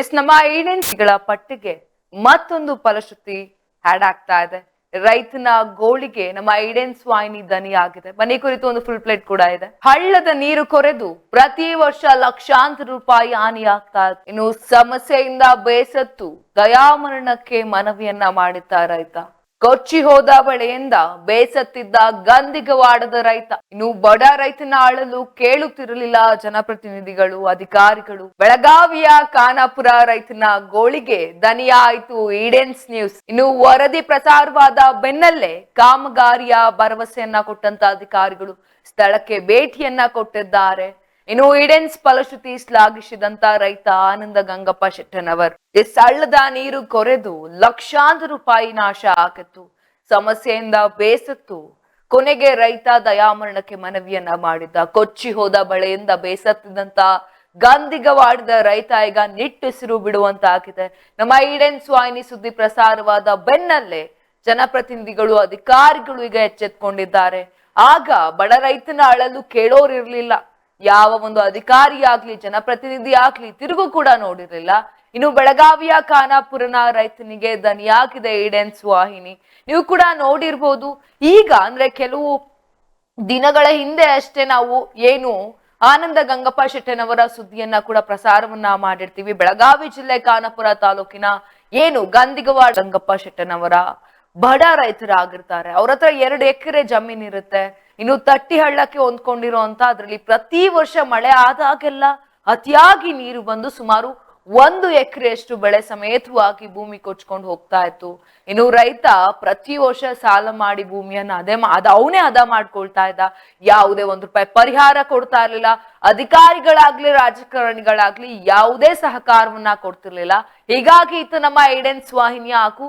S ನಮ್ಮ ಏಜೆನ್ಸಿಗಳ ಪಟ್ಟಿಗೆ ಮತ್ತೊಂದು ಫಲಶ್ರುತಿ ಆಡ್ ಆಗ್ತಾ ಇದೆ. ರೈತನ ಗೋಳಿಗೆ ನಮ್ಮ ಐಡೆನ್ಸ್ ವಾಹಿನಿ ಆಗಿದೆ ಮನೆ ಕುರಿತು ಒಂದು ಫುಲ್ ಪ್ಲೇಟ್ ಕೂಡ ಇದೆ. ಹಳ್ಳದ ನೀರು ಕೊರೆದು ಪ್ರತಿ ವರ್ಷ ಲಕ್ಷಾಂತರ ರೂಪಾಯಿ ಹಾನಿಯಾಗ್ತಾ ಇನ್ನು ಸಮಸ್ಯೆಯಿಂದ ಬೇಸತ್ತು ದಯಾಮರಣಕ್ಕೆ ಮನವಿಯನ್ನ ಮಾಡಿದ್ದ ರೈತ. ಕೊಚ್ಚಿ ಹೋದ ಬೆಳೆಯಿಂದ ಬೇಸತ್ತಿದ್ದ ಗಂದಿಗವಾಡದ ರೈತ. ಇನ್ನು ಬಡ ರೈತನ ಆಳಲು ಕೇಳುತ್ತಿರಲಿಲ್ಲ ಜನಪ್ರತಿನಿಧಿಗಳು, ಅಧಿಕಾರಿಗಳು. ಬೆಳಗಾವಿಯ ಖಾನಾಪುರ ರೈತನ ಗೋಳಿಗೆ ದನಿಯಾಯಿತು ಈಡೆನ್ಸ್ ನ್ಯೂಸ್. ಇನ್ನು ವರದಿ ಪ್ರಸಾರವಾದ ಬೆನ್ನಲ್ಲೇ ಕಾಮಗಾರಿಯ ಭರವಸೆಯನ್ನ ಕೊಟ್ಟಂತ ಅಧಿಕಾರಿಗಳು ಸ್ಥಳಕ್ಕೆ ಭೇಟಿಯನ್ನ ಕೊಟ್ಟಿದ್ದಾರೆ. ಇನ್ನು ಈಡೆನ್ಸ್ ಫಲಶ್ರುತಿ ಶ್ಲಾಘಿಸಿದಂತ ರೈತ ಆನಂದ ಗಂಗಪ್ಪ ಶೆಟ್ಟನವರ್. ಈ ಸಳ್ಳದ ನೀರು ಕೊರೆದು ಲಕ್ಷಾಂತರ ರೂಪಾಯಿ ನಾಶ ಆಗಿತ್ತು ಸಮಸ್ಯೆಯಿಂದ ಬೇಸತ್ತು. ಕೊನೆಗೆ ರೈತ ದಯಾಮರಣಕ್ಕೆ ಮನವಿಯನ್ನ ಮಾಡಿದ್ದ. ಕೊಚ್ಚಿ ಹೋದ ಬಳೆಯಿಂದ ಬೇಸತ್ತಿದಂತ ಗಾಂಧಿಗವಾಡದ ರೈತ ಈಗ ನಿಟ್ಟುಸಿರು ಬಿಡುವಂತ ಆಗಿದೆ ನಮ್ಮ ಈಡೆನ್ಸ್ ಸ್ವಾಯಿನಿ ಸುದ್ದಿ ಪ್ರಸಾರವಾದ ಬೆನ್ನಲ್ಲೇ ಜನಪ್ರತಿನಿಧಿಗಳು, ಅಧಿಕಾರಿಗಳು ಈಗ ಎಚ್ಚೆತ್ಕೊಂಡಿದ್ದಾರೆ. ಆಗ ಬಡ ರೈತನ ಅಳಲು ಕೇಳೋರಿರ್ಲಿಲ್ಲ. ಯಾವ ಒಂದು ಅಧಿಕಾರಿ ಆಗ್ಲಿ ಜನಪ್ರತಿನಿಧಿ ಆಗ್ಲಿ ತಿರುಗು ಕೂಡ ನೋಡಿರಲಿಲ್ಲ. ಇನ್ನು ಬೆಳಗಾವಿಯ ಖಾನಾಪುರನ ರೈತನಿಗೆ ದನಿಯಾಗಿದೆ ಈಡೆನ್ಸ್ ವಾಹಿನಿ. ನೀವು ಕೂಡ ನೋಡಿರ್ಬೋದು. ಈಗ ಅಂದ್ರೆ ಕೆಲವು ದಿನಗಳ ಹಿಂದೆ ಅಷ್ಟೇ ನಾವು ಏನು ಆನಂದ ಗಂಗಪ್ಪ ಶೆಟ್ಟನವರ ಸುದ್ದಿಯನ್ನ ಕೂಡ ಪ್ರಸಾರವನ್ನ ಮಾಡಿರ್ತೀವಿ. ಬೆಳಗಾವಿ ಜಿಲ್ಲೆ ಖಾನಾಪುರ ತಾಲೂಕಿನ ಏನು ಗಂದಿಗವಾಡ ಗಂಗಪ್ಪ ಶೆಟ್ಟನವರ ಬಡ ರೈತರಾಗಿರ್ತಾರೆ. ಅವ್ರ ಹತ್ರ ಎರಡು ಎಕರೆ ಜಮೀನ್ ಇರುತ್ತೆ ಇನ್ನು ತಟ್ಟಿ ಹಳ್ಳಕ್ಕೆ ಹೊಂದ್ಕೊಂಡಿರೋ ಅಂತ ಅದ್ರಲ್ಲಿ ಪ್ರತಿ ವರ್ಷ ಮಳೆ ಆದಾಗೆಲ್ಲ ಅತಿಯಾಗಿ ನೀರು ಬಂದು ಸುಮಾರು ಒಂದು ಎಕರೆಯಷ್ಟು ಬೆಳೆ ಸಮೇತವಾಗಿ ಭೂಮಿ ಕೊಚ್ಕೊಂಡು ಹೋಗ್ತಾ ಇತ್ತು. ಇನ್ನು ರೈತ ಪ್ರತಿ ವರ್ಷ ಸಾಲ ಮಾಡಿ ಭೂಮಿಯನ್ನ ಅದೇ ಅದ ಅವನೇ ಅದ ಮಾಡ್ಕೊಳ್ತಾ ಇದ್ದ. ಯಾವುದೇ ಒಂದು ರೂಪಾಯಿ ಪರಿಹಾರ ಕೊಡ್ತಾ ಇರ್ಲಿಲ್ಲ. ಅಧಿಕಾರಿಗಳಾಗ್ಲಿ, ರಾಜಕಾರಣಿಗಳಾಗ್ಲಿ ಯಾವುದೇ ಸಹಕಾರವನ್ನ ಕೊಡ್ತಿರ್ಲಿಲ್ಲ. ಹೀಗಾಗಿ ಈತ ನಮ್ಮ ಐಡೆನ್ಸ್ ವಾಹಿನಿಯ ಹಾಗೂ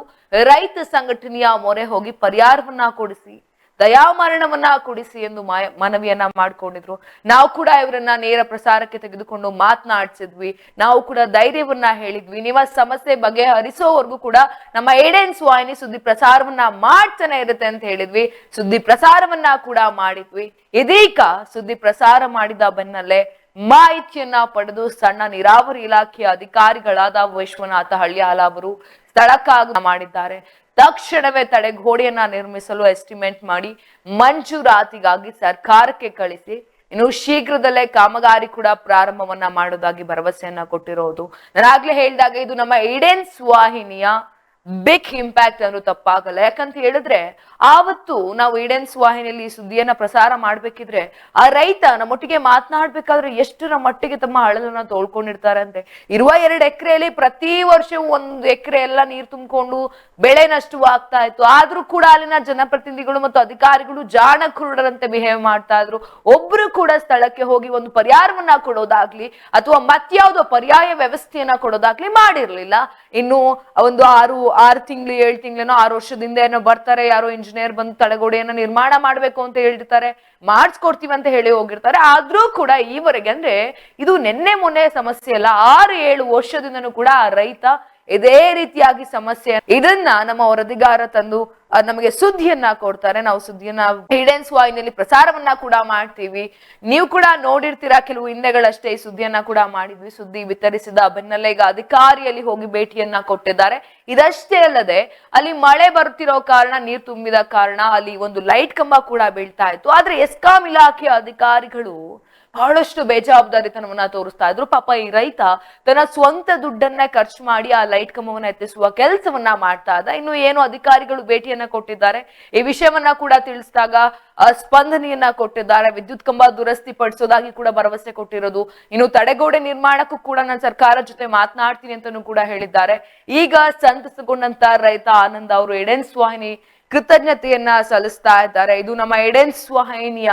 ರೈತ ಸಂಘಟನೆಯ ಮೊರೆ ಹೋಗಿ ಪರಿಹಾರವನ್ನ ಕೊಡಿಸಿ. ದಯಾಮರಣವನ್ನ ಕೊಡಿಸಿ ಎಂದು ಮನವಿಯನ್ನ ಮಾಡ್ಕೊಂಡಿದ್ರು. ನಾವು ಕೂಡ ಇವರನ್ನ ನೇರ ಪ್ರಸಾರಕ್ಕೆ ತೆಗೆದುಕೊಂಡು ಮಾತನಾಡ್ಸಿದ್ವಿ. ನಾವು ಕೂಡ ಧೈರ್ಯವನ್ನ ಹೇಳಿದ್ವಿ. ನಿಮ್ಮ ಸಮಸ್ಯೆ ಬಗೆಹರಿಸೋವರೆಗೂ ಕೂಡ ನಮ್ಮ ಏಡೆನ್ಸ್ ವಾಹಿನಿ ಸುದ್ದಿ ಪ್ರಸಾರವನ್ನ ಮಾಡ್ತಾನೆ ಇರುತ್ತೆ ಅಂತ ಹೇಳಿದ್ವಿ. ಸುದ್ದಿ ಪ್ರಸಾರವನ್ನ ಕೂಡ ಮಾಡಿದ್ವಿ. ಇದೀಗ ಸುದ್ದಿ ಪ್ರಸಾರ ಮಾಡಿದ ಬೆನ್ನಲ್ಲೇ ಮಾಹಿತಿಯನ್ನ ಪಡೆದು ಸಣ್ಣ ನೀರಾವರಿ ಇಲಾಖೆಯ ಅಧಿಕಾರಿಗಳಾದ ವಿಶ್ವನಾಥ ಹಳ್ಳಿಯಾಲ ಅವರು ಸ್ಥಳಕ್ಕಾಗ ಮಾಡಿದ್ದಾರೆ. ತಕ್ಷಣವೇ ತಡೆಗೋಡೆಯನ್ನ ನಿರ್ಮಿಸಲು ಎಸ್ಟಿಮೇಟ್ ಮಾಡಿ ಮಂಜೂರಾತಿಗಾಗಿ ಸರ್ಕಾರಕ್ಕೆ ಕಳಿಸಿ. ಇನ್ನು ಶೀಘ್ರದಲ್ಲೇ ಕಾಮಗಾರಿ ಕೂಡ ಪ್ರಾರಂಭವನ್ನ ಮಾಡೋದಾಗಿ ಭರವಸೆಯನ್ನ ಕೊಟ್ಟಿರೋದು. ನಾನಾಗ್ಲೇ ಹೇಳಿದಾಗ ಇದು ನಮ್ಮ ಏಡೆನ್ಸ್ ವಾಹಿನಿಯ ಬಿಗ್ ಇಂಪ್ಯಾಕ್ಟ್ ಅನ್ನೋ ತಪ್ಪಾಗಲ್ಲ. ಯಾಕಂತ ಹೇಳಿದ್ರೆ, ಆವತ್ತು ನಾವು ಈಡೆನ್ಸ್ ವಾಹಿನಿಯಲ್ಲಿ ಈ ಸುದ್ದಿಯನ್ನ ಪ್ರಸಾರ ಮಾಡ್ಬೇಕಿದ್ರೆ, ಆ ರೈತ ನಮ್ಮೊಟ್ಟಿಗೆ ಮಾತನಾಡ್ಬೇಕಾದ್ರೆ ಎಷ್ಟರ ಮಟ್ಟಿಗೆ ತಮ್ಮ ಹಳಲನ್ನ ತೋಳ್ಕೊಂಡಿರ್ತಾರೆ ಅಂತೆ. ಇರುವ ಎರಡು ಎಕರೆಯಲ್ಲಿ ಪ್ರತಿ ವರ್ಷವೂ ಒಂದು ಎಕರೆ ಎಲ್ಲ ನೀರು ತುಂಬಿಕೊಂಡು ಬೆಳೆ ನಷ್ಟವಾಗ್ತಾ ಇತ್ತು. ಆದ್ರೂ ಕೂಡ ಅಲ್ಲಿನ ಜನಪ್ರತಿನಿಧಿಗಳು ಮತ್ತು ಅಧಿಕಾರಿಗಳು ಜಾಣ ಕುರುಡರಂತೆ ಬಿಹೇವ್ ಮಾಡ್ತಾ ಇದ್ರು. ಒಬ್ರು ಕೂಡ ಸ್ಥಳಕ್ಕೆ ಹೋಗಿ ಒಂದು ಪರಿಹಾರವನ್ನ ಕೊಡೋದಾಗ್ಲಿ, ಅಥವಾ ಮತ್ಯಾವುದೋ ಪರ್ಯಾಯ ವ್ಯವಸ್ಥೆಯನ್ನ ಕೊಡೋದಾಗ್ಲಿ ಮಾಡಿರ್ಲಿಲ್ಲ. ಇನ್ನು ಒಂದು ಆರು ಆರು ತಿಂಗಳು, ಏಳು ತಿಂಗಳೇನೋ ಆರು ವರ್ಷದಿಂದ ಏನೋ ಬರ್ತಾರೆ, ಯಾರೋ ಇಂಜಿನಿಯರ್ ಬಂದು ತಡೆಗೋಡೆಯನ್ನ ನಿರ್ಮಾಣ ಮಾಡಬೇಕು ಅಂತ ಹೇಳಿರ್ತಾರೆ, ಮಾಡಿಸ್ಕೊಡ್ತೀವಿ ಅಂತ ಹೇಳಿ ಹೋಗಿರ್ತಾರೆ. ಆದ್ರೂ ಕೂಡ ಈವರೆಗೆ ಅಂದ್ರೆ ಇದು ನಿನ್ನೆ ಮೊನ್ನೆ ಸಮಸ್ಯೆ ಅಲ್ಲ, ಆರು, ಏಳು ವರ್ಷದಿಂದನೂ ಕೂಡ ರೈತ ಇದೇ ರೀತಿಯಾಗಿ ಸಮಸ್ಯೆ. ಇದನ್ನ ನಮ್ಮ ವರದಿಗಾರ ತಂದು ನಮಗೆ ಸುದ್ದಿಯನ್ನ ಕೊಡ್ತಾರೆ. ನಾವು ಸುದ್ದಿಯನ್ನ ಹಿಡೆನ್ಸ್ ವಾಹಿನಿಯಲ್ಲಿ ಪ್ರಸಾರವನ್ನ ಕೂಡ ಮಾಡ್ತೀವಿ. ನೀವು ಕೂಡ ನೋಡಿರ್ತೀರಾ, ಕೆಲವು ಹಿಂದೆಗಳಷ್ಟೇ ಈ ಸುದ್ದಿಯನ್ನ ಕೂಡ ಮಾಡಿದ್ವಿ. ಸುದ್ದಿ ವಿತರಿಸಿದ ಬೆನ್ನಲ್ಲೇ ಅಧಿಕಾರಿಯಲ್ಲಿ ಹೋಗಿ ಭೇಟಿಯನ್ನ ಕೊಟ್ಟಿದ್ದಾರೆ. ಇದಷ್ಟೇ ಅಲ್ಲದೆ, ಅಲ್ಲಿ ಮಳೆ ಬರುತ್ತಿರೋ ಕಾರಣ, ನೀರು ತುಂಬಿದ ಕಾರಣ, ಅಲ್ಲಿ ಒಂದು ಲೈಟ್ ಕಂಬ ಕೂಡ ಬೀಳ್ತಾ ಇತ್ತು. ಆದ್ರೆ ಎಸ್ಕಾಂ ಇಲಾಖೆಯ ಅಧಿಕಾರಿಗಳು ಬಹಳಷ್ಟು ಬೇಜವಾಬ್ದಾರಿತನವನ್ನ ತೋರಿಸ್ತಾ ಇದ್ರು. ಪಾಪ ಈ ರೈತ ತನ್ನ ಸ್ವಂತ ದುಡ್ಡನ್ನ ಖರ್ಚು ಮಾಡಿ ಆ ಲೈಟ್ ಕಂಬವನ್ನ ಎತ್ತಿಸುವ ಕೆಲಸವನ್ನ ಮಾಡ್ತಾ ಇದ್ದ. ಇನ್ನು ಏನು ಅಧಿಕಾರಿಗಳು ಭೇಟಿಯನ್ನ ಕೊಟ್ಟಿದ್ದಾರೆ. ಈ ವಿಷಯವನ್ನ ಕೂಡ ತಿಳಿಸಿದಾಗ ಸ್ಪಂದನೆಯನ್ನ ಕೊಟ್ಟಿದ್ದಾರೆ. ವಿದ್ಯುತ್ ಕಂಬ ದುರಸ್ತಿ ಪಡಿಸೋದಾಗಿ ಕೂಡ ಭರವಸೆ ಕೊಟ್ಟಿರೋದು. ಇನ್ನು ತಡೆಗೋಡೆ ನಿರ್ಮಾಣಕ್ಕೂ ಕೂಡ ನಾನು ಸರ್ಕಾರ ಜೊತೆ ಮಾತನಾಡ್ತೀನಿ ಅಂತಾನೂ ಕೂಡ ಹೇಳಿದ್ದಾರೆ. ಈಗ ಸಂತಸಗೊಂಡಂತ ರೈತ ಆನಂದ್ ಅವರು ಎಡೆನ್ಸ್ ವಾಹಿನಿ ಕೃತಜ್ಞತೆಯನ್ನ ಸಲ್ಲಿಸ್ತಾ ಇದ್ದಾರೆ. ಇದು ನಮ್ಮ ಎಡೆನ್ಸ್ ವಾಹಿನಿಯ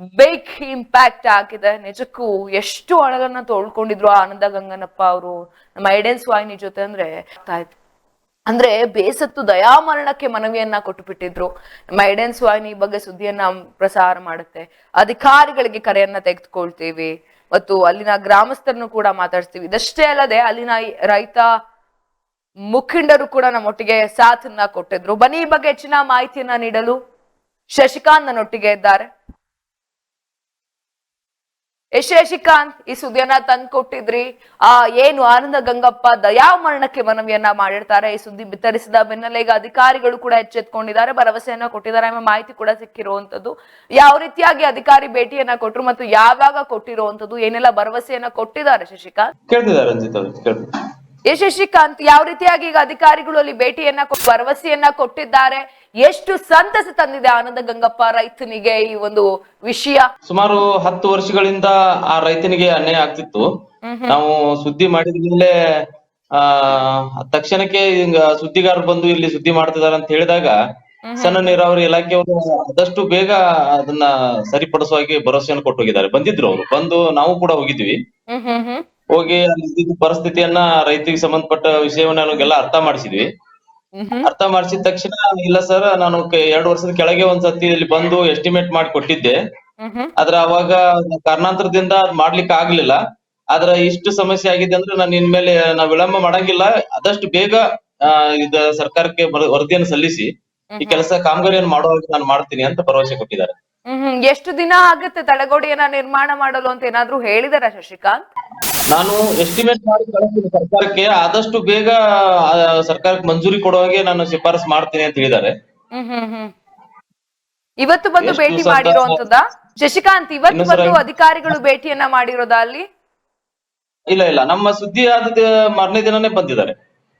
ಬಿಗ್ ಇಂಪ್ಯಾಕ್ಟ್ ಆಗಿದೆ ನಿಜಕ್ಕೂ ಎಷ್ಟು ಹಣಗಳನ್ನ ತೋಳ್ಕೊಂಡಿದ್ರು ಆನಂದ ಗಂಗನಪ್ಪ ಅವರು, ನಮ್ಮ ಐಡೆನ್ಸ್ ವಾಹಿನಿ ಜೊತೆ ಅಂದ್ರೆ ಅಂದ್ರೆ ಬೇಸತ್ತು ದಯಾಮರಣಕ್ಕೆ ಮನವಿಯನ್ನ ಕೊಟ್ಟು ಬಿಟ್ಟಿದ್ರು ನಮ್ಮ ಐಡೆನ್ಸ್ ವಾಹಿನಿ ಬಗ್ಗೆ ಸುದ್ದಿಯನ್ನ ಪ್ರಸಾರ ಮಾಡುತ್ತೆ. ಅಧಿಕಾರಿಗಳಿಗೆ ಕರೆಯನ್ನ ತೆಗೆದುಕೊಳ್ತೀವಿ. ಮತ್ತು ಅಲ್ಲಿನ ಗ್ರಾಮಸ್ಥರನ್ನು ಕೂಡ ಮಾತಾಡ್ತೀವಿ ಇದಷ್ಟೇ ಅಲ್ಲದೆ ಅಲ್ಲಿನ ರೈತ ಮುಖಂಡರು ಕೂಡ ನಮ್ಮೊಟ್ಟಿಗೆ ಸಾಥನ್ನ ಕೊಟ್ಟಿದ್ರು. ಬನಿ ಬಗ್ಗೆ ಹೆಚ್ಚಿನ ಮಾಹಿತಿಯನ್ನ ನೀಡಲು ಶಶಿಕಾಂತ್ ನನ್ನೊಟ್ಟಿಗೆ ಇದ್ದಾರೆ. ಎಸ್ ಶಶಿಕಾಂತ್ ಈ ಸುದ್ದಿಯನ್ನ ತಂದು ಕೊಟ್ಟಿದ್ರಿ ಆ, ಏನು ಆನಂದ ಗಂಗಪ್ಪ ದಯಾಮರಣಕ್ಕೆ ಮನವಿಯನ್ನ ಮಾಡಿರ್ತಾರೆ. ಈ ಸುದ್ದಿ ಬಿತ್ತರಿಸಿದ ಬೆನ್ನಲ್ಲೇ ಈಗ ಅಧಿಕಾರಿಗಳು ಕೂಡ ಎಚ್ಚೆತ್ಕೊಂಡಿದ್ದಾರೆ. ಭರವಸೆಯನ್ನ ಕೊಟ್ಟಿದ್ದಾರೆ. ಎಂಬ ಮಾಹಿತಿ ಕೂಡ ಸಿಕ್ಕಿರುವಂತದ್ದು ಯಾವ ರೀತಿಯಾಗಿ ಅಧಿಕಾರಿ ಭೇಟಿಯನ್ನ ಕೊಟ್ಟರು ಮತ್ತು ಯಾವಾಗ ಕೊಟ್ಟಿರುವಂತದ್ದು ಏನೆಲ್ಲ ಭರವಸೆಯನ್ನ ಕೊಟ್ಟಿದ್ದಾರೆ ಶಶಿಕಾಂತ್? ಕೇಳ್ತಿದ್ದಾರೆ. ಶಶಿಕಾಂತ್ ಯಾವ ರೀತಿಯಾಗಿ ಈಗ ಅಧಿಕಾರಿಗಳು ಅಲ್ಲಿ ಭೇಟಿಯನ್ನ ಭರವಸೆಯನ್ನ ಕೊಟ್ಟಿದ್ದಾರೆ? ಎಷ್ಟು ಸಂತಸ ತಂದಿದೆ ಆನಂದ ಗಂಗಪ್ಪ ರೈತನಿಗೆ ಈ ಒಂದು ವಿಷಯ? ಸುಮಾರು ಹತ್ತು ವರ್ಷಗಳಿಂದ ಆ ರೈತನಿಗೆ ಅನ್ಯಾಯ ಆಗ್ತಿತ್ತು. ನಾವು ಸುದ್ದಿ ಮಾಡಿದ ಮೇಲೆ ಆ ತಕ್ಷಣಕ್ಕೆ ಹಿಂಗ ಸುದ್ದಿಗಾರರು ಬಂದು ಇಲ್ಲಿ ಸುದ್ದಿ ಮಾಡ್ತಿದಾರೆ ಅಂತ ಹೇಳಿದಾಗ ಸಣ್ಣ ನೀರಾವರಿ ಇಲಾಖೆಯವರು ಆದಷ್ಟು ಬೇಗ ಅದನ್ನ ಸರಿಪಡಿಸುವಾಗಿ ಭರವಸೆಯನ್ನು ಕೊಟ್ಟು ಹೋಗಿದ್ದಾರೆ ಬಂದಿದ್ರು ಅವರು. ಬಂದು ನಾವು ಕೂಡ ಹೋಗಿದ್ವಿ. ಹೋಗಿ ಅಲ್ಲಿದ್ದ ಪರಿಸ್ಥಿತಿಯನ್ನ ರೈತರಿಗೆ ಸಂಬಂಧಪಟ್ಟ ವಿಷಯವನ್ನ ನಮಗೆಲ್ಲ ಅರ್ಥ ಮಾಡಿಸಿದ್ವಿ. ಅರ್ಥ ಮಾಡಿಸಿದ ತಕ್ಷಣ ಇಲ್ಲ ಸರ್ ನಾನು ಎರಡು ವರ್ಷದ ಕೆಳಗೆ ಒಂದ್ಸತಿ ಇಲ್ಲಿ ಬಂದು ಎಸ್ಟಿಮೇಟ್ ಮಾಡಿ ಕೊಟ್ಟಿದ್ದೆ. ಆದ್ರೆ ಅವಾಗ ಕಾರಣಾಂತರದಿಂದ ಅದ್ ಮಾಡ್ಲಿಕ್ಕೆ ಆಗ್ಲಿಲ್ಲ. ಆದ್ರ ಇಷ್ಟು ಸಮಸ್ಯೆ ಆಗಿದೆ ಅಂದ್ರೆ ನಾನು ಇನ್ಮೇಲೆ ನಾವು ವಿಳಂಬ ಮಾಡಂಗಿಲ್ಲ. ಆದಷ್ಟು ಬೇಗ ಇದ ಸರ್ಕಾರಕ್ಕೆ ವರ- ವರದಿಯನ್ನು ಸಲ್ಲಿಸಿ ಈ ಕೆಲಸ ಕಾಮಗಾರಿಯನ್ನು ಮಾಡುವಾಗ ನಾನು ಮಾಡ್ತೀನಿ ಅಂತ ಭರವಸೆ ಕೊಟ್ಟಿದ್ದಾರೆ. ಎಷ್ಟು ದಿನ ಆಗುತ್ತೆ ತಡೆಗೋಡೆಯನ್ನ ನಿರ್ಮಾಣ ಮಾಡಲು ಅಂತ ಏನಾದ್ರು ಹೇಳಿದಾರ ಶಶಿಕಾಂತ್? ನಾನು ಎಸ್ಟಿಮೇಟ್ ಮಾಡಿ ಕಳಿಸ್ತೀನಿ ಸರ್ಕಾರಕ್ಕೆ. ಆದಷ್ಟು ಬೇಗ ಆ, ಸರ್ಕಾರಕ್ಕೆ ಮಂಜೂರಿ ಕೊಡುವಾಗೆ ನಾನು ಶಿಫಾರಸ್ ಮಾಡ್ತೀನಿ ಅಂತ ಹೇಳಿದ್ದಾರೆ. ಹ್ಮ್ ಹ್ಮ್ ಹ್ಮ್. ಇವತ್ತು ಬಂದು ಎಷ್ಟು ಭೇಟಿ ಮಾಡಿರುವಂತದ್ದ ಮಾಡಿರುವಂತದ ಶಶಿಕಾಂತ್ ಇವತ್ತು ಬಂದು ಅಧಿಕಾರಿಗಳು ಭೇಟಿಯನ್ನ ಮಾಡಿರೋದಾ ಅಲ್ಲಿ? ಇಲ್ಲ ಇಲ್ಲ. ನಮ್ಮ ಸುದ್ದಿ ಆದ ಮಾರನೇ ದಿನನೇ ಬಂದಿದ್ದಾರೆ.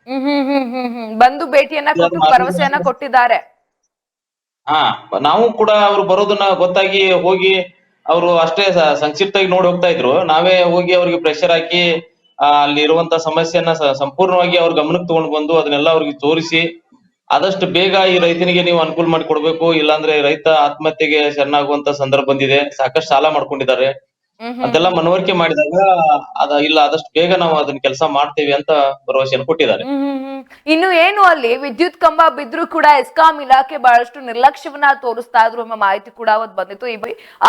ಹ್ಮ್ ಹ್ಮ್ ಹ್ಮ್ ಹ್ಮ್ ಹ್ಮ್. ಬಂದು ಭೇಟಿಯನ್ನ ಕೊಟ್ಟು ಭರವಸೆಯನ್ನ ಕೊಟ್ಟಿದ್ದಾರೆ. ಹಾ ನಾವು ಕೂಡ ಅವ್ರು ಬರೋದನ್ನ ಗೊತ್ತಾಗಿ ಹೋಗಿ ಅವರು ಅಷ್ಟೇ ಸಂಕ್ಷಿಪ್ತವಾಗಿ ನೋಡಿ ಹೋಗ್ತಾ ಇದ್ರು. ನಾವೇ ಹೋಗಿ ಅವ್ರಿಗೆ ಪ್ರೆಷರ್ ಹಾಕಿ ಅಲ್ಲಿ ಇರುವಂತ ಸಮಸ್ಯೆಯನ್ನ ಸಂಪೂರ್ಣವಾಗಿ ಅವ್ರ ಗಮನಕ್ಕೆ ತಗೊಂಡು ಬಂದು ಅದನ್ನೆಲ್ಲ ಅವ್ರಿಗೆ ತೋರಿಸಿ, ಆದಷ್ಟು ಬೇಗ ಈ ರೈತನಿಗೆ ನೀವು ಅನುಕೂಲ ಮಾಡಿ ಕೊಡ್ಬೇಕು ಇಲ್ಲಾಂದ್ರೆ ರೈತ ಆತ್ಮಹತ್ಯೆಗೆ ಶರಣಾಗುವಂತ ಸಂದರ್ಭ ಬಂದಿದೆ. ಸಾಕಷ್ಟು ಸಾಲ ಮಾಡ್ಕೊಂಡಿದ್ದಾರೆ. ಅದೆಲ್ಲ ಮನವರಿಕೆ ಮಾಡಿದಾಗ ಅದ ಇಲ್ಲ ಆದಷ್ಟು ಬೇಗ ನಾವು ಅದನ್ನ ಕೆಲಸ ಮಾಡ್ತೀವಿ ಅಂತ ಭರವಸೆಯನ್ನು ಕೊಟ್ಟಿದ್ದಾರೆ. ಇನ್ನು ಏನು ಅಲ್ಲಿ ವಿದ್ಯುತ್ ಕಂಬ ಬಿದ್ರು ಕೂಡ ಎಸ್ಕಾಂ ಇಲಾಖೆ ಬಹಳಷ್ಟು ನಿರ್ಲಕ್ಷ್ಯವನ್ನ ತೋರಿಸ್ತಾ ಇದ್ರು ಎಂಬ ಮಾಹಿತಿ ಕೂಡ ಅವತ್ತು ಬಂದಿತ್ತು. ಈ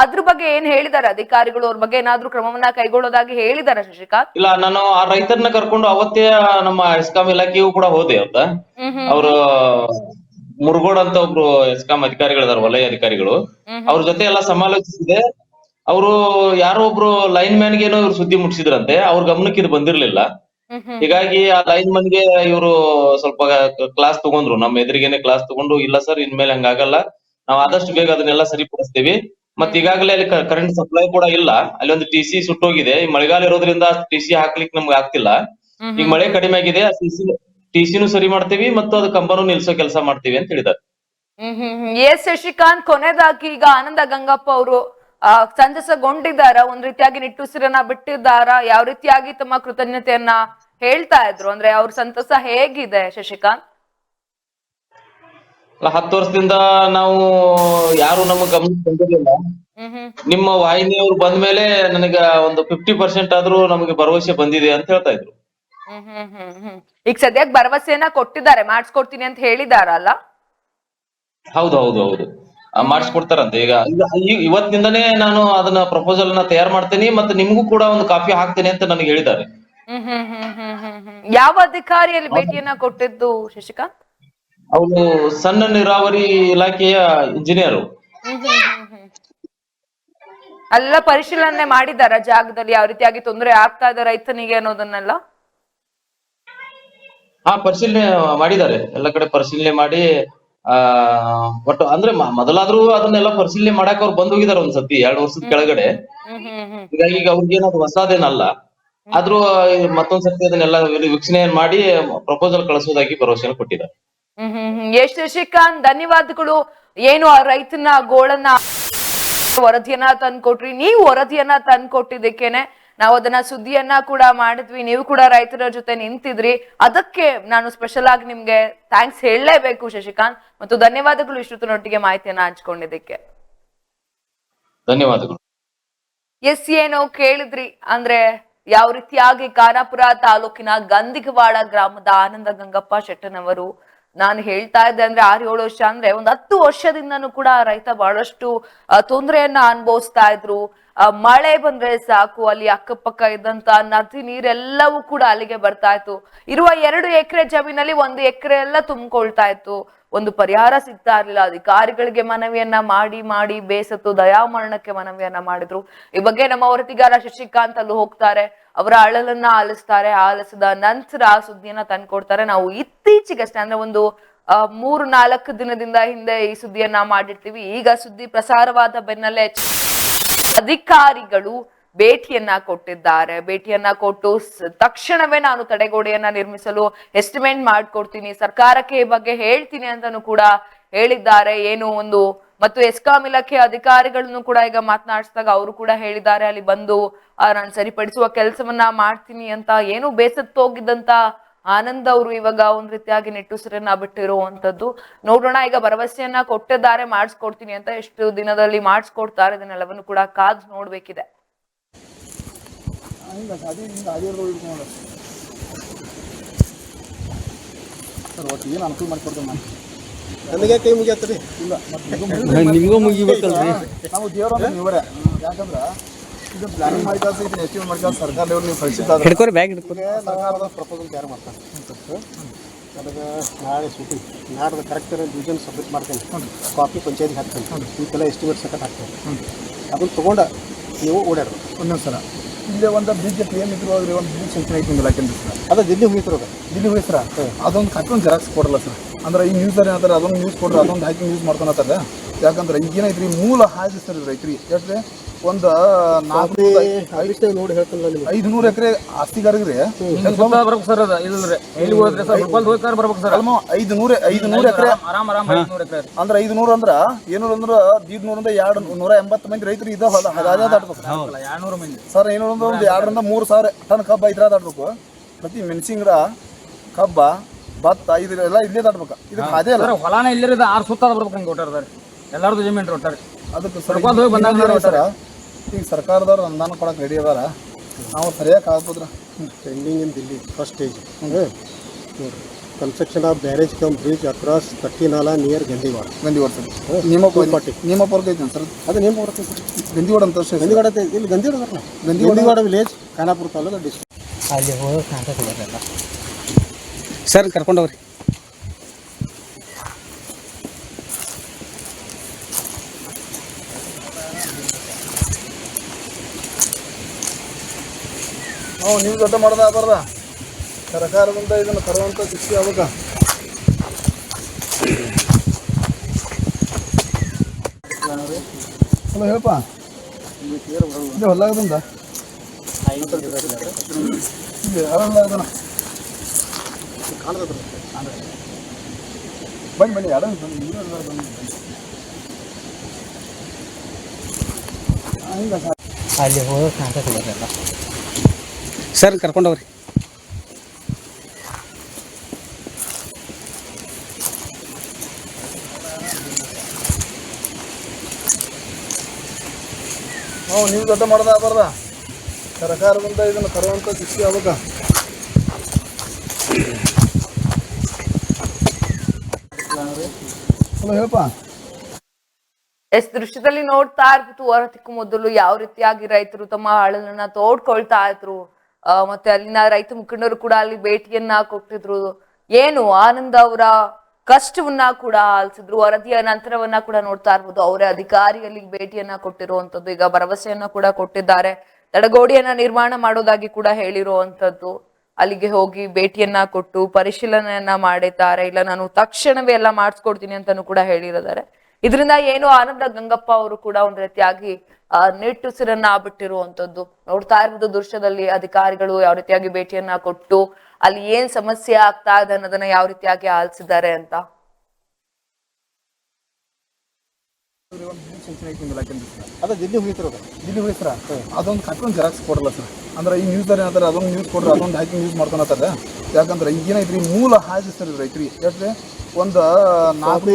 ಅದ್ರ ಬಗ್ಗೆ ಏನ್ ಹೇಳಿದಾರೆ ಅಧಿಕಾರಿಗಳು ಅವ್ರ ಬಗ್ಗೆ ಏನಾದ್ರೂ ಕ್ರಮವನ್ನ ಕೈಗೊಳ್ಳೋದಾಗಿ ಹೇಳಿದಾರೆ ಶಶಿಕಾಂತ್? ಇಲ್ಲ ನಾನು ಆ ರೈತರನ್ನ ಕರ್ಕೊಂಡು ಅವತ್ತೇ ನಮ್ಮ ಎಸ್ಕಾಂ ಇಲಾಖೆಗೂ ಕೂಡ ಹೋದೆ ಅಂತ ಅವರು ಮುರುಗೋಡ್ ಅಂತ ಒಬ್ರು ಎಸ್ಕಾಂ ಅಧಿಕಾರಿಗಳಿದ್ದಾರೆ ವಲಯ ಅಧಿಕಾರಿಗಳು. ಅವ್ರ ಜೊತೆ ಎಲ್ಲ ಸಮಾಲೋಚಿಸಿದೆ. ಅವರು ಯಾರೋ ಒಬ್ರು ಲೈನ್ ಮ್ಯಾನ್ಗೆ ಏನೋ ಇವ್ರು ಸುದ್ದಿ ಮುಟ್ಸಿದ್ರಂತೆ ಅವ್ರ ಗಮನಕ್ಕೆ ಇದು ಬಂದಿರ್ಲಿಲ್ಲ. ಹೀಗಾಗಿ ಆ ಲೈನ್ ಮನ್ಗೆ ಇವರು ಸ್ವಲ್ಪ ಕ್ಲಾಸ್ ತಗೊಂಡ್ರು ನಮ್ಮ ಎದುರಿಗೇನೆ ಕ್ಲಾಸ್ ತಗೊಂಡು ಇಲ್ಲ ಸರ್ ಇನ್ಮೇಲೆ ಹಂಗಾಗಲ್ಲ ನಾವ್ ಆದಷ್ಟು ಬೇಗ ಅದನ್ನೆಲ್ಲ ಸರಿಪಡಿಸ್ತೀವಿ. ಮತ್ತೆ ಈಗಾಗಲೇ ಅಲ್ಲಿ ಕರೆಂಟ್ ಸಪ್ಲೈ ಕೂಡ ಇಲ್ಲ ಅಲ್ಲಿ ಒಂದು ಟಿ ಸಿ ಸುಟ್ಟೋಗಿದೆ ಈ ಮಳೆಗಾಲ ಇರೋದ್ರಿಂದ ಟಿ ಸಿ ಹಾಕ್ಲಿಕ್ಕೆ ನಮ್ಗೆ ಆಗ್ತಿಲ್ಲ. ಈಗ ಮಳೆ ಕಡಿಮೆ ಆಗಿದೆ ಟಿ ಸಿ ಟಿ ಸಿನೂ ಸರಿ ಮಾಡ್ತೀವಿ ಮತ್ತು ಅದು ಕಂಬನು ನಿಲ್ಸೋ ಕೆಲಸ ಮಾಡ್ತೀವಿ ಅಂತ ಹೇಳಿದ್ದಾರೆ. ಹ್ಮ್ ಹ್ಮ್ ಹ್ಮ್. ಎಸ್ ಶಶಿಕಾಂತ್ ಕೊನೆದಾಗಿ ಈಗ ಆನಂದ ಗಂಗಪ್ಪ ಅವರು ಆ ಸಂತಸಗೊಂಡಿದ್ದಾರ? ಒಂದ್ ರೀತಿಯಾಗಿ ನಿಟ್ಟುಸಿರನ್ನ ಬಿಟ್ಟಿದ್ದಾರ? ಯಾವ ರೀತಿಯಾಗಿ ತಮ್ಮ ಕೃತಜ್ಞತೆಯನ್ನ ಹೇಳ್ತಾ ಇದ್ರು? ಅಂದ್ರೆ ಅವ್ರ ಸಂತಸ ಹೇಗಿದೆ ಶಶಿಕಾಂತ್? ಹತ್ತು ವರ್ಷದಿಂದ ನಾವು ಯಾರು ಬಂದಿರ್ಲಿಲ್ಲ ಹ್ಮ್ ಹ್ಮ್ ನಿಮ್ಮ ವಾಹಿನಿಯವ್ರು ಬಂದ ಮೇಲೆ ನನಗ ಒಂದು ಫಿಫ್ಟಿ ಪರ್ಸೆಂಟ್ ಆದ್ರೂ ನಮಗೆ ಭರವಸೆ ಬಂದಿದೆ ಅಂತ ಹೇಳ್ತಾ ಇದ್ರು. ಈಗ ಸದ್ಯಕ್ಕೆ ಭರವಸೆಯನ್ನ ಕೊಟ್ಟಿದ್ದಾರೆ ಮಾಡಿಸ್ಕೊಡ್ತೀನಿ ಅಂತ ಹೇಳಿದಾರಲ್ಲ? ಹೌದು ಹೌದು ಹೌದು. ಮಾಡಿಸ್ಕೊಡ್ತಾರಂತೆ. ಈಗ ಇವತ್ತಿನಿಂದನೇ ನಾನು ಅದನ್ನ ಪ್ರಪೋಸಲ್ನ ತಯಾರು ಮಾಡ್ತೇನೆ ಮತ್ತೆ ನಿಮ್ಗೂ ಕೂಡ ಒಂದು ಕಾಪಿ ಹಾಕ್ತೇನೆ ಅಂತ ನನಗೆ ಹೇಳಿದ್ದಾರೆ. ಯಾವ ಅಧಿಕಾರಿಯಲ್ಲಿ ಭೇಟಿಯನ್ನ ಕೊಟ್ಟಿದ್ದು ಶಶಿಕಾಂತ್? ಅವರು ಸಣ್ಣ ನೀರಾವರಿ ಇಲಾಖೆಯ ಇಂಜಿನಿಯರ್. ಅಲ್ಲೆಲ್ಲ ಪರಿಶೀಲನೆ ಮಾಡಿದಾರ ಜಾಗದಲ್ಲಿ? ಯಾವ ರೀತಿಯಾಗಿ ತೊಂದರೆ ಆಗ್ತಾ ಇದೆ ರೈತನಿಗೆ ಅನ್ನೋದನ್ನೆಲ್ಲ? ಹಾ ಪರಿಶೀಲನೆ ಮಾಡಿದ್ದಾರೆ. ಎಲ್ಲ ಕಡೆ ಪರಿಶೀಲನೆ ಮಾಡಿ ಆ ಒಟ್ಟು ಅಂದ್ರೆ ಮೊದಲಾದ್ರು ಅದನ್ನೆಲ್ಲ ಪರಿಶೀಲನೆ ಮಾಡಕ್ ಅವ್ರು ಬಂದ್ ಹೋಗಿದಾರ ಒಂದ್ ಸತಿ ಎರಡ್ ವರ್ಷದ ಕೆಳಗಡೆ. ಹೀಗಾಗಿ ಈಗ ಅವ್ರಿಗೇನದು ಹೊಸದೇನಲ್ಲ. ಆದ್ರೂ ಮತ್ತೊಂದ್ ಸರ್ತಿ ಅದನ್ನೆಲ್ಲ ವೀಕ್ಷಣೆ ಮಾಡಿ ಪ್ರಪೋಸಲ್ ಕಳಿಸೋದಾಗಿ ಭರವಸೆ ಕೊಟ್ಟಿದ್ದಾರೆ. ಹ್ಮ್ ಹ್ಮ್ ಹ್ಮ್. ಎಸ್ ಶಶಿಕಾಂತ್ ಧನ್ಯವಾದಗಳು. ಏನು ಆ ರೈತನ ಗೋಳನ್ನ ವರದಿಯನ್ನ ತಂದ್ಕೊಟ್ರಿ? ನೀವು ವರದಿಯನ್ನ ತಂದ್ಕೊಟ್ಟಿದ್ದಕ್ಕೇನೆ ನಾವು ಅದನ್ನ ಸುದ್ದಿಯನ್ನ ಕೂಡ ಮಾಡಿದ್ವಿ. ನೀವು ಕೂಡ ರೈತರ ಜೊತೆ ನಿಂತಿದ್ರಿ. ಅದಕ್ಕೆ ನಾನು ಸ್ಪೆಷಲ್ ಆಗಿ ನಿಮ್ಗೆ ಥ್ಯಾಂಕ್ಸ್ ಹೇಳಲೇಬೇಕು ಶಶಿಕಾಂತ್ ಮತ್ತು ಧನ್ಯವಾದಗಳು ಇಷ್ಟೊತ್ತಿನೊಟ್ಟಿಗೆ ಮಾಹಿತಿಯನ್ನ ಹಂಚ್ಕೊಂಡಿದ್ದಕ್ಕೆ. ಧನ್ಯವಾದಗಳು. ಎಸ್ ಏನೋ ಕೇಳಿದ್ರಿ. ಅಂದ್ರೆ ಯಾವ ರೀತಿಯಾಗಿ ಖಾನಾಪುರ ತಾಲೂಕಿನ ಗಂದಿಗವಾಡ ಗ್ರಾಮದ ಆನಂದ ಗಂಗಪ್ಪ ಶೆಟ್ಟನವರು ನಾನು ಹೇಳ್ತಾ ಇದ್ದೆ ಅಂದ್ರೆ ಆರು ಏಳು ವರ್ಷ ಅಂದ್ರೆ ಒಂದ್ ಹತ್ತು ವರ್ಷದಿಂದನೂ ಕೂಡ ರೈತ ಬಹಳಷ್ಟು ತೊಂದರೆಯನ್ನ ಅನುಭವಿಸ್ತಾ ಇದ್ರು. ಮಳೆ ಬಂದ್ರೆ ಸಾಕು, ಅಲ್ಲಿ ಅಕ್ಕಪಕ್ಕ ಇದ್ದಂತ ನದಿ ನೀರೆಲ್ಲವೂ ಕೂಡ ಅಲ್ಲಿಗೆ ಬರ್ತಾ ಇತ್ತು. ಇರುವ ಎರಡು ಎಕರೆ ಜಮೀನಲ್ಲಿ ಒಂದು ಎಕರೆ ಎಲ್ಲ ತುಂಬಿಕೊಳ್ತಾ ಇತ್ತು. ಒಂದು ಪರಿಹಾರ ಸಿಗ್ತಾ ಇರ್ಲಿಲ್ಲ. ಅಧಿಕಾರಿಗಳಿಗೆ ಮನವಿಯನ್ನ ಮಾಡಿ ಮಾಡಿ ಬೇಸತ್ತು ದಯಾಮರಣಕ್ಕೆ ಮನವಿಯನ್ನ ಮಾಡಿದ್ರು. ಈ ಬಗ್ಗೆ ನಮ್ಮ ವರದಿಗಾರ ಶಶಿಕಾಂತ್ ಅಲ್ಲೂ ಹೋಗ್ತಾರೆ. ಅವರ ಅಳಲನ್ನ ಆಲಿಸ್ತಾರೆ. ಆಲಿಸಿದ ನಂತರ ಸುದ್ದಿಯನ್ನ ತಂದ್ಕೊಡ್ತಾರೆ. ನಾವು ಇತ್ತೀಚೆಗಷ್ಟೇ ಅಂದ್ರೆ ಒಂದು ಅಹ್ ಮೂರು ನಾಲ್ಕು ದಿನದಿಂದ ಹಿಂದೆ ಈ ಸುದ್ದಿಯನ್ನ ಮಾಡಿರ್ತೀವಿ. ಈಗ ಸುದ್ದಿ ಪ್ರಸಾರವಾದ ಬೆನ್ನಲ್ಲೇ ಅಧಿಕಾರಿಗಳು ಭೇಟಿಯನ್ನ ಕೊಟ್ಟಿದ್ದಾರೆ. ಭೇಟಿಯನ್ನ ಕೊಟ್ಟು ತಕ್ಷಣವೇ ನಾನು ತಡೆಗೋಡೆಯನ್ನ ನಿರ್ಮಿಸಲು ಎಸ್ಟಿಮೇಟ್ ಮಾಡ್ಕೊಡ್ತೀನಿ. ಸರ್ಕಾರಕ್ಕೆ ಈ ಬಗ್ಗೆ ಹೇಳ್ತೀನಿ ಅಂತಾನು ಕೂಡ ಹೇಳಿದ್ದಾರೆ. ಏನು ಒಂದು ಮತ್ತು ಎಸ್ಕಾಂ ಇಲಾಖೆ ಅಧಿಕಾರಿಗಳನ್ನು ಕೂಡ ಈಗ ಮಾತನಾಡಿಸಿದಾಗ ಅವರು ಕೂಡ ಹೇಳಿದ್ದಾರೆ. ಅಲ್ಲಿ ಬಂದು ನಾನು ಸರಿಪಡಿಸುವ ಕೆಲಸವನ್ನ ಮಾಡ್ತೀನಿ ಅಂತ ಏನು ಬೇಸತ್ತೋಗಿದ್ದಂತ ಆನಂದ್ ಅವರು ಇವಾಗ ಒಂದ್ ರೀತಿಯಾಗಿ ನಿಟ್ಟುಸಿರನ್ನ ಬಿಟ್ಟಿರುವಂತದ್ದು. ನೋಡೋಣ ಈಗ ಭರವಸೆಯನ್ನ ಕೊಟ್ಟಿದ್ದಾರೆ ಮಾಡಿಸ್ಕೊಡ್ತೀನಿ ಅಂತ ಎಷ್ಟು ದಿನದಲ್ಲಿ ಮಾಡಿಸ್ಕೊಡ್ತಾರೆ ಇದನ್ನೆಲ್ಲವನ್ನು ಕೂಡ ಕಾದ್ ನೋಡ್ಬೇಕಿದೆ. ಕೈ ಮುಗಿಯತ್ರಿ ಇಲ್ಲ ನಿಮಗೂ ಮುಗಿಬೇಕಲ್ರಿ. ನಾವು ದೇವರ ಯಾಕಂದ್ರೆ ಇದು ಪ್ಲಾನಿಂಗ್ ಇದನ್ನ ಎಸ್ಟಿಮೇಟ್ ಸರ್ಕಾರ ಲೆವೆಲ್ ನೀವು ಕಳಿಸಿದ್ದಾರೆ ಹಿಡ್ಕೊರಿ ಬ್ಯಾಗ್ ಹಿಡ್ಕೊರಿ. ಸರ್ಕಾರದ ಪ್ರಪೋಸಲ್ ತಯಾರು ಮಾಡ್ತಾರೆ? ನನಗೆ ನಾಳೆ ಸೂಟಿ ನಾಡ್ದು ಕರೆಕ್ಟ್ ಡಿವಿಷನ್ ಸಬ್ಮಿಟ್ ಮಾಡ್ತೇನೆ. ಕಾಪಿ ಪಂಚಾಯತ್ಗೆ ಹಾಕ್ತೇನೆ. ಇವಕ್ಕೆಲ್ಲ ಎಸ್ಟಿಮೇಟ್ ಸಕಟ್ ಹಾಕ್ತೇನೆ. ಅದನ್ನು ತೊಗೊಂಡು ನೀವು ಓಡಾಡ್ರಿ. ಒಂದೊಂದು ಸಲ ಇಲ್ಲೇ ಒಂದು ಬ್ರಿಡ್ಜ್ ಪ್ಲೇನ್ ಇದ್ರು ಹೋಗ್ರಿ ಒಂದು ಬ್ರಿಡ್ಜ್ ಸೆಂಕ್ಷನ್ ಐತಿ ಸರ್ ಅದು ದಿಲ್ಲಿ ಹೋಗಿತ್ತಿರೋದು ದಿಲ್ಲಿ ಹೋಗಿ ಸರ್? ಅದೊಂದು ಜೆರಾಕ್ಸ್ ಕೊಡಲ್ಲ ಸರ್. ಅಂದ್ರೆ ಈ ನ್ಯೂಸ್ ಏನಾದ್ರೆ ಅದೊಂದು ನ್ಯೂಸ್ ಕೊಡ್ರಿ ಅದೊಂದು ಹಾಕಿ ನ್ಯೂಸ್ ಮಾಡ್ಕೊಳತ್ತಾರ ಯಾಕಂದ್ರೆ ಈಗೇನೈತ್ರಿ ಮೂಲ ಹಾದಿ ಸರ್ ಇದು ರೈತರಿ. ಎಷ್ಟು ಒಂದು ನಾಲ್ಕು ನೋಡಿ ಹೇಳ್ತಲ್ಲ ಎಕರೆ ಆಸ್ತಿಗಾರಿಗೆ ಬರ್ಬೇಕು ಸರ್ ಅದ ಇಲ್ರಿ ಎಲ್ಲಿ ಹೋದ್ರಿ ಸರ್ ಹುಡ್ಕೊಂಡ್ ಹೋಗ್ತಾರ ಬರ್ಬೇಕು ಸರ್. ಅಲ್ಮ ಐದು ನೂರ ಎಕರೆ. ಆರಾಮ್ ಆರಾಮ್ ಐದ್ನೂರ್ ಎಕರೆ. ಅಂದ್ರೆ ಐದು ನೂರು ಅಂದ್ರ ಏನೂರ ಅಂದ್ರ ದೀಡ್ ಅಂದ್ರೆ ಎರಡು ನೂರ ಎಂಬತ್ತು ಮಂದಿ ರೈತರು ಇದ ಹೊಲ ಅದೇ ದಾಟ್ಬೇಕು ಎರಡ್ನೂರು ಮಂದಿ. ಸರ್ ಏನೂರ ಅಂದ್ರೆ ಒಂದು ಎರಡರಿಂದ ಮೂರು ಸಾವಿರ ಟನ್ ಕಬ್ಬ ಇದ್ರ ದಾಟ್ಬೇಕು. ಪ್ರತಿ ಮೆಣಸಿನ ಗಿಡ ಕಬ್ಬ ಭತ್ತ ಇದೆಲ್ಲ ಇಲ್ಲೇ ದಾಟ್ಬೇಕು. ಇದಕ್ಕೆ ಅದೇ ಅಲ್ಲ ಸರ್ ಹೊಲಾನ ಇಲ್ಲಿರೋದು ಆರು ಸುತ್ತ ಬರ್ಬೇಕು ಹಂಗೆ ಒಟ್ಟಾರ ಸರ್. ಎಲ್ಲಾರ್ದು ಜಮೀನ್ ಒಟ್ಟಾರೆ. ಅದಕ್ಕೆ ಸರ್ಕಾರ ಕರ್ಕೊಂಡ್ ಹೋಗಿ ಬಂದಾಗ ಸರ್ ಸರ ಈಗ ಸರ್ಕಾರದವ್ರು ಅನುದಾನ ಕೊಡಕ್ಕೆ ರೆಡಿ ಅದಾರ. ನಾವು ಸರಿಯಾಗಿ ಆಗ್ಬೋದ್ರ? Pending in Delhi first stage ನೋಡ್ರಿ. Construction of barrage cum bridge across Kattinala near Gandiwada Gandiwada sir ನಿಮ್ಮ ನಿಮ್ಮ ಪರ್ಕ ಐತೆ ಸರ್ ಅದು ನಿಮ್ಮ ಬರುತ್ತೆ ಸರ್ ಗಂದಿವಾಡ ಅಂತ ಅಷ್ಟೇ ಗಂದಿವಾಡ ಐತೆ, ಇಲ್ಲಿ Gandiwada sir Gandiwada village Khanapur taluk district ಅಲ್ಲಿ ಹೋಗಿ ಕಾಂಟ್ಯಾಕ್ಟ್ ಸರ್ ಕರ್ಕೊಂಡೋಗ್ರಿ ನಾವು ನೀವು ದೊಡ್ಡ ಮಾಡ್ದ ಬರ್ದ ಸರ್ಕಾರದಿಂದ ಇದನ್ನು ತರುವಂಥ ಶಿಕ್ಷೆ ಅವಾಗ ಹಲೋ, ಹೇಳಪ್ಪ. ಇದು ಹೊಲ್ಲಾಗದಿಂದ ಇಲ್ಲಿ ಹೊಲ್ಲಾಗದನ ಬನ್ನಿ ಬನ್ನಿ ಯಾರು ಬನ್ನಿ ಅಲ್ಲಿ ಹೋಗೋಕೆ ಕಾಂಟ್ಯಾಕ್ಟ್ ಸರ್ ಕರ್ಕೊಂಡೋಗ್ರಿ ನಾವು ನೀವು ದೊಡ್ಡ ಮಾಡ್ದ ಬರ್ದ ಸರ್ಕಾರದಿಂದ ಇದನ್ನು ತರುವಂಥ ಶಿಕ್ಷೆ ಹೇಳಪ್ಪ. ಎಸ್ ದೃಶ್ಯದಲ್ಲಿ ನೋಡ್ತಾ ಇರ್ಬಿಟ್ಟು ಹೊರತಿಕ್ಕು ಮೊದಲು ಯಾವ ರೀತಿಯಾಗಿ ರೈತರು ತಮ್ಮ ಹಳ್ಳನ್ನ ತೋಡ್ಕೊಳ್ತಾ ಇದ್ರು. ಮತ್ತೆ ಅಲ್ಲಿನ ರೈತ ಮುಖಂಡರು ಕೂಡ ಅಲ್ಲಿ ಭೇಟಿಯನ್ನ ಕೊಟ್ಟಿದ್ರು. ಏನು ಆನಂದ್ ಅವರ ಕಷ್ಟವನ್ನ ಕೂಡ ಆಲಿಸಿದ್ರು. ವರದಿಯ ನಂತರವನ್ನ ಕೂಡ ನೋಡ್ತಾ ಇರ್ಬೋದು. ಅವರೇ ಅಧಿಕಾರಿಯಲ್ಲಿ ಭೇಟಿಯನ್ನ ಕೊಟ್ಟಿರುವಂತದ್ದು ಈಗ ಭರವಸೆಯನ್ನ ಕೂಡ ಕೊಟ್ಟಿದ್ದಾರೆ. ತಡಗೋಡಿಯನ್ನ ನಿರ್ಮಾಣ ಮಾಡೋದಾಗಿ ಕೂಡ ಹೇಳಿರುವಂತದ್ದು ಅಲ್ಲಿಗೆ ಹೋಗಿ ಭೇಟಿಯನ್ನ ಕೊಟ್ಟು ಪರಿಶೀಲನೆಯನ್ನ ಮಾಡಿದ್ದಾರೆ. ಇಲ್ಲ, ನಾನು ತಕ್ಷಣವೇ ಎಲ್ಲ ಮಾಡಿಸ್ಕೊಡ್ತೀನಿ ಅಂತಾನು ಕೂಡ ಹೇಳಿದ್ದಾರೆ. ಇದರಿಂದ ಏನು ಆನಂದ ಗಂಗಪ್ಪ ಅವರು ಕೂಡ ಒಂದ್ ರೀತಿಯಾಗಿ ಅಹ್ ನಿಟ್ಟುಸಿರನ್ನ ಬಿಟ್ಟಿರುವಂತದ್ದು ನೋಡ್ತಾ ಇರುವುದು ದೃಶ್ಯದಲ್ಲಿ ಅಧಿಕಾರಿಗಳು ಯಾವ ರೀತಿಯಾಗಿ ಭೇಟಿಯನ್ನ ಕೊಟ್ಟು, ಅಲ್ಲಿ ಏನ್ ಸಮಸ್ಯೆ ಆಗ್ತಾ ಇದೆ ಅನ್ನೋದನ್ನ ಯಾವ ರೀತಿಯಾಗಿ ಆಲಿಸಿದ್ದಾರೆ ಅಂತ. ಅದೊಂದು ಹಾಕೊಂಡು ಜೆರಾಕ್ಸ್ ಕೊಡಲ್ಲ ಸರ್. ಅಂದ್ರೆ ಈ ನ್ಯೂಸ್ ಅದೊಂದು ನ್ಯೂಸ್ ಅದೊಂದು ಹಾಕಿ ನ್ಯೂಸ್ ಮಾಡ್ಕೊಳತ್ತಾರ ಯಾಕಂದ್ರೆ ಈಗೇನೈತ್ರಿ ಮೂಲ ಹಾಜಿ ಸರ್ ರೈತರಿ. ಎಷ್ಟು ಒಂದು ನಾಲ್ಕು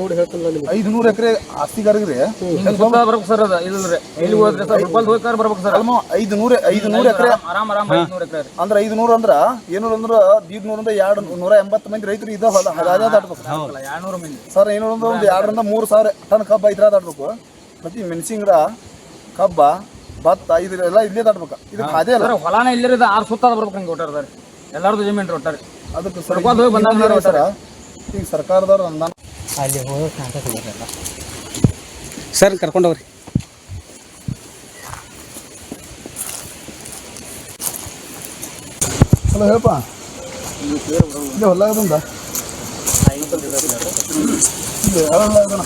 ನೋಡಿ ಹೇಳ್ತಲ್ಲ ನಿಮಗೆ. ಐದು ನೂರು ಎಕರೆ ಆಸ್ತಿಗಾರಿಗೆ ಬರ್ಬೇಕು ಸರ್ ಅದ ಇಲ್ರಿ ಎಲ್ಲಿ ಹೋದ್ರಿ ಸರ್ ಹುಡ್ಕೊಂಡ್ ಹೋಗ್ತಾರ ಬರ್ಬೇಕು ಸರ್. ಅಲ್ಮ ಐದು ನೂರ ಐದು ನೂರು ಎಕರೆ ಆರಾಮ್ ಆರಾಮ್ ಐದ್ನೂರ್ ಎಕರೆ ಅಂದ್ರೆ ಐದು ನೂರು ಅಂದ್ರ ಏನೂರು ಅಂದ್ರ ದೀಡ್ ನೂರಿಂದ ಎರಡ್ ನೂರ ಎಂಬತ್ತು ಮಂದಿ ರೈತರು ಇದ ಹೊಲ ಅದೇ ದಾಟ್ಬೇಕು. ಎರಡ್ನೂರು ಮಂದಿ. ಸರ್ ಏನೂರು ಅಂದ್ರೆ ಒಂದು ಎರಡರಿಂದ ಮೂರು ಸಾವಿರ ಟನ್ ಕಬ್ಬ ಐತ್ರ ದಾಟ್ಬೇಕು. ಪ್ರತಿ ಮೆಣಸಿನ ಗಿಡ ಕಬ್ಬ ಭತ್ತ ಇದೆಲ್ಲ ಇಲ್ಲೇ ದಾಟ್ಬೇಕು. ಇದು ಅದೇ ಅಲ್ಲ ಸರ್ ಹೊಲಾನ ಇಲ್ಲಿರದ ಆರು ಸುತ್ತ ಬರ್ಬೇಕು ಹಂಗೆ ಒಟ್ಟಾರ ಸರ್. ಎಲ್ಲಾರ್ದು ಜಮೀನು ಒಟ್ಟಾರೆ ಅದಕ್ಕೆ ಸರ್ ಕರ್ಕೊಂಡ್ ಹೋಗಿ ಬಂದಾಗ ಇನ್ನೊಂದು ಏನಂದ್ರೆ ಸರ ಈಗ ಸರ್ಕಾರದವ್ರು ಅನುದಾನ ಅಲ್ಲಿ ಹೋಗಿ ಕಾಣ್ತಕ್ಕಿಲ್ಲ ಸರ್ ಕರ್ಕೊಂಡೋಗ್ರಿ ಹಲೋ ಹೇಳಪ್ಪ ಇಲ್ಲೇ ಹೊಲ್ಲಾಗದಂದ ಇಲ್ಲಿ ಯಾರಲ್ಲ ಇದನ್ನ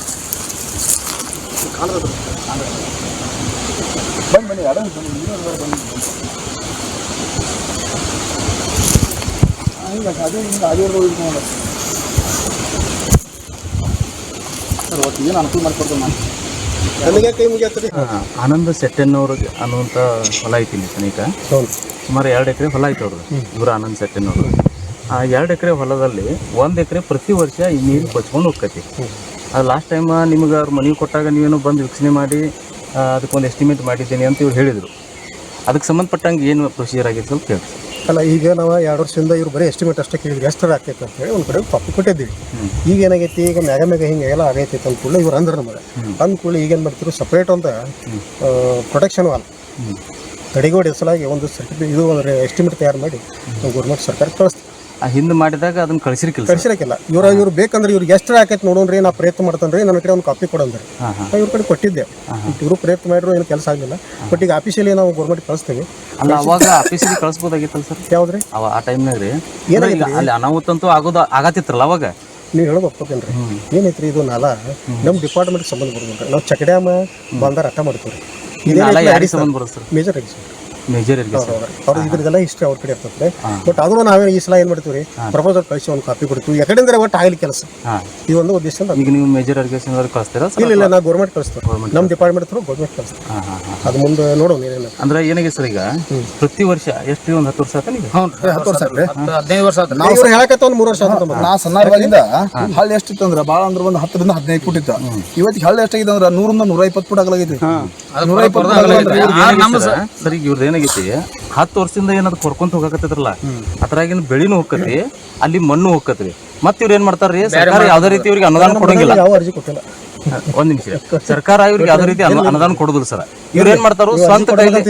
ಬನ್ನಿ ಬನ್ನಿ ಯಾರ ಬನ್ನಿ ನೀವೇ ಬನ್ನಿ, ಬನ್ನಿ ಆ, ಹಿಂಗೆ ಅದೇ ಹಿಂಗೆ ಆಗಿರ್ಬೋದು ಇದು ನೋಡ. ಸರ್ ಒಟ್ಟು ಏನು ಅನುಕೂಲ ಮಾಡಿಕೊಡ್ತೇನೆ ನಾನು ನನಗೆ ಕೈ ಮುಗಿಯತ್ತರಿ ಆನಂದ ಸೆಟ್ಟೆನ್ನವ್ರಿಗೆ ಅನ್ನುವಂಥ ಹೊಲ ಐತಿ ಇಲ್ಲಿ ಸನಿಕ ಸುಮಾರು ಎರಡು ಎಕರೆ ಹೊಲ ಐತಿ ಅವ್ರದ್ದು. ಇವರು ಆನಂದ್ ಸೆಟ್ಟೆನ್ನವರು ಆ ಎರಡು ಎಕರೆ ಹೊಲದಲ್ಲಿ ಒಂದು ಎಕರೆ ಪ್ರತಿ ವರ್ಷ ಈ ನೀರು ಬಚ್ಕೊಂಡು ಹೋಗ್ತೈತಿ. ಅದು ಲಾಸ್ಟ್ ಟೈಮ್ ನಿಮ್ಗೆ ಅವ್ರ ಮನೆ ಕೊಟ್ಟಾಗ ನೀವೇನು ಬಂದು ವೀಕ್ಷಣೆ ಮಾಡಿ ಅದಕ್ಕೊಂದು ಎಸ್ಟಿಮೇಟ್ ಮಾಡಿದ್ದೀನಿ ಅಂತ ಇವ್ರು ಹೇಳಿದರು. ಅದಕ್ಕೆ ಸಂಬಂಧಪಟ್ಟಂಗೆ ಏನು ಪ್ರೊಸೀಜರ್ ಆಗಿತ್ತು ಸ್ವಲ್ಪ ಕೇಳಿ ಅಲ್ಲ ಈಗ ನಾವು ಎರಡು ವರ್ಷದಿಂದ ಇವ್ರು ಬರೀ ಎಸ್ಟಿಮೇಟ್ ಅಷ್ಟೇ ಕೇಳಿದ್ರು ಎಷ್ಟು ಆಗ್ತೈತೆ ಅಂತ ಹೇಳಿ ಒಂದು ಕಡೆ ಕಾಪಿ ಕೊಟ್ಟಿದ್ದೀವಿ. ಈಗ ಏನಾಗೈತಿ ಈಗ ಮ್ಯಾಗ ಮ್ಯಾಗ ಹಿಂಗೆ ಎಲ್ಲ ಆಗೈತಿ ಅಂತ ಕೂಡಲೇ ಇವ್ರು ಅಂದ್ರೆ ನಮಗೆ. ಅಂದ ಕೂಡಲೇ ಈಗೇನು ಮಾಡ್ತಿರು ಸಪ್ರೇಟ್ ಒಂದು ಪ್ರೊಟೆಕ್ಷನ್ ವಾಲ್. ತಡೆಗೋಡೆ ಒಂದು ಸರ್ಟಿಫಿಕೇಟ್ ಇದು ಒಂದು ಎಸ್ಟಿಮೇಟ್ ತಯಾರು ಮಾಡಿ ಗೌರ್ಮೆಂಟ್ ಸರ್ಕಾರ ಕಳಿಸ್ತೀವಿ ಆ ಹಿಂದೆ ಮಾಡಿದಾಗ ಅದನ್ನ ಕಳಿಸಿರ್ಕಿಲ್ಲ ಸರ್. ಕಳಿಸಿರಕ್ಕಿಲ್ಲ ಇವ್ರ ಇವ್ರು ಬೇಕಂದ್ರೆ ಇವ್ರಿಗೆ ಎಷ್ಟು ಆಕೈತೆ ನೋಡೋಣ್ರಿ ನಾ ಪ್ರಯತ್ನ ಮಾಡ್ತಾನ್ರಿ ನನ್ನ ಕಡೆ ಒಂದು ಕಾಪಿ ಕೊಡಂದ್ರಿ ಹಾಂ ಹಾಂ. ನಾವು ಇವ್ರ ಕಡೆ ಕೊಟ್ಟಿದ್ದೆ. ಇವರು ಪ್ರಯತ್ನ ಮಾಡಿದ್ರು ಏನು ಕೆಲಸ ಆಗಲಿಲ್ಲ. ಬಟ್ ಈಗ ಆಫೀಸಿಯಲ್ಲಿ ನಾವು ಗೌರ್ಮೆಂಟ್ ಕಳಿಸ್ತೀವಿ. ಅಲ್ಲ ಅವಾಗ ಆಫೀಸಿಗೆ ಕಳಿಸ್ಬೋದಾಗಿತ್ತಲ್ಲ ಸರ್? ಯಾವ್ದ್ರಿ? ಅವ ಆ ಟೈಮ್ನಾಗ ರೀ ಏನಾಗಿಲ್ಲ ಅಲ್ಲಿ ಅನಾಹುತ ಅಂತೂ ಆಗೋದು ಆಗತ್ತಿತ್ರಲ್ಲ ಅವಾಗ? ನೀವು ಹೇಳೋದು ಒಪ್ಕೋತೇನೆ ರೀ. ಏನೈತ್ರಿ ಇದು ನಾಲ? ನಮ್ಮ ಡಿಪಾರ್ಟ್ಮೆಂಟ್ ಸಂಬಂಧ ಬರೋದಿಲ್ಲ ನಾವು ಚಕಡ್ಯಾಮ ಬಂದಾರ ಅರ್ಥ ಮಾಡ್ತೀವಿ ರೀ ಯಾರಿಗೆ ಸಂಬಂಧ ಬರುತ್ತೆ ಸರ್? ಮೇಜರ್ ಆಗಿ ಮೇಜರ್ ಅವ್ರು ಇದ್ರದೆಲ್ಲ ಹಿಸ್ಟ್ರಿ ಅವ್ರ ಕಡೆ ಇರ್ತದೆ ಬಟ್ ಅದನ್ನು ನಾವೇ ಈ ಸಲ ಏನು ಮಾಡ್ತೀವಿ ಪ್ರಪೋಸಲ್ ಕಳಿಸಿ ಒಂದು ಕಾಪಿ ಕೊಡ್ತೀವಿ. ಯಾಕಂದ್ರೆ ಒಟ್ಟು ಆಗಲಿ ಕೆಲಸ. ಈ ಒಂದು ಉದ್ದೇಶ ಈಗ ನೀವು ಮೇಜರ್ ಅವ್ರಿಗೆ ಕಳಿಸ್ತೀರಾ ಇಲ್ಲ ಇಲ್ಲ ನಾವು ಗೌರ್ಮೆಂಟ್ ಕಳಿಸ್ತೀವಿ ನಮ್ಮ ಡಿಪಾರ್ಟ್ಮೆಂಟ್ ಥ್ರೂ ಗೌರ್ಮೆಂಟ್ ಕಳಿಸ್ತೀವಿ ಅದು ಮುಂದೆ ನೋಡೋಣ ಏನೇನು ಅಂದ್ರೆ ಏನಾಗಿದೆ ಸರ್ ಈಗ? ಪ್ರತಿ ವರ್ಷ ಎಷ್ಟು ಒಂದು ಹತ್ತು ವರ್ಷ ಆಯ್ತಾ ನೀವು ಹತ್ತು ವರ್ಷ ಹದಿನೈದು ವರ್ಷ ಆತು ನಾವು ಹೇಳಕತ್ತ ಒಂದು ಮೂರು ವರ್ಷ ನಮಗೆ ನಾ ಸಣ್ಣವಾಗಿಂದ ಹಳ್ಳಿ ಎಷ್ಟಿತ್ತು ಅಂದ್ರೆ ಭಾಳ ಅಂದ್ರೆ ಒಂದು ಹತ್ತರಿಂದ ಹದಿನೈದು ಫುಟ್ ಇತ್ತು. ಇವತ್ತಿಗೆ ಹಳ್ಳಿ ಎಷ್ಟಾಗಿದೆ ಅಂದ್ರೆ ನೂರಿಂದ ನೂರ ಇಪ್ಪತ್ತು ಫುಟ್ ಆಗಲಾಗೈತಿ ನೂರ ಇಪ್ಪತ್ತು ಸರ್ ಈಗ ಇವ್ರದ್ದು ಏನಾಗೈತಿ? ಹತ್ತು ವರ್ಷದಿಂದ ಏನಾದ್ರು ಕೊರ್ಕೊಂತ ಹೋಗಕತ್ತಿದ್ರಲ್ಲ ಅದ್ರಾಗಿನ ಬೆಳಿನೂ ಹೋಗತ್ರಿ ಅಲ್ಲಿ ಮಣ್ಣು ಹೋಗತ್ರಿ ಮತ್ತೆ ಇವ್ರು ಏನ್ ಮಾಡ್ತಾರ್ರಿ? ಸರ್ಕಾರ ಯಾವ್ದೇ ರೀತಿ ಇವ್ರಿಗೆ ಅನುದಾನ ಕೊಡಂಗಿಲ್ಲ. ಒಂದ್ ನಿಮಿಷ. ಸರ್ಕಾರ ಇವ್ರಿಗೆ ಯಾವ್ದೇ ರೀತಿ ಅನು- ಅನುದಾನ ಕೊಡುದಿಲ್ಲ ಸರ್. ಇವ್ರು ಏನ್ ಮಾಡ್ತಾರೋ? ಸ್ವಂತ ಕೈಲಿ